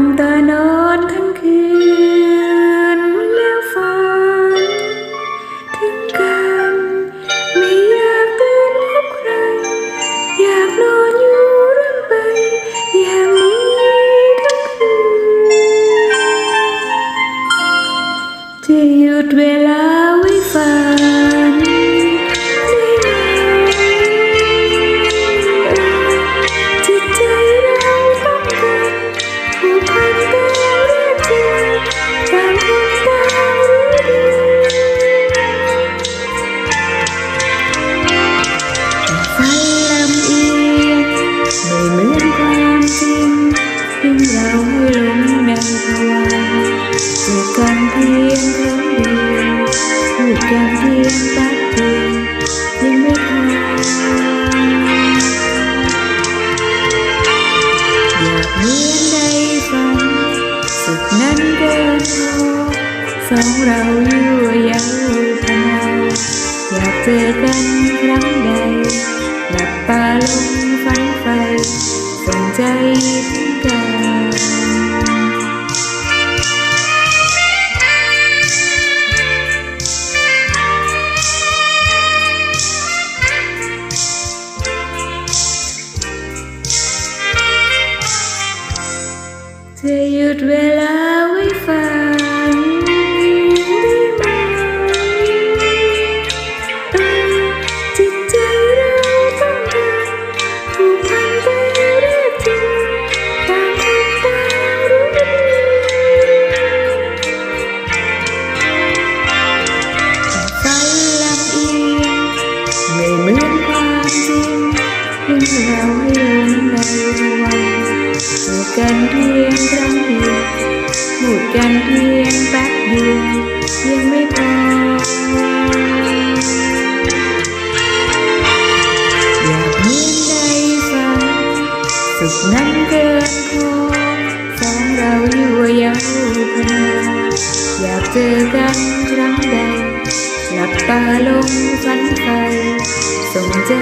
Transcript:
มตานอนทั้งคืน แล้วฝัน ถึงกัน ไม่อยากตื่นพบใคร อยากนอนอยู่เรื่อยไป อย่างนี้ทั้งคืนจะหยุดเวลาไว้ฝัน สองเราอยู่ยาวพนาอยากเจอกันค กันเพียงครั้งเดียวพูดกันเพียงแป๊บเดียวยังไม่พออยากเหมีได้ฟังสุขนั้นเกินพอสองเราอยู่ยาวพนาอยากเจอกันครั้งใดหลับตาลงฝันไปส่งใจ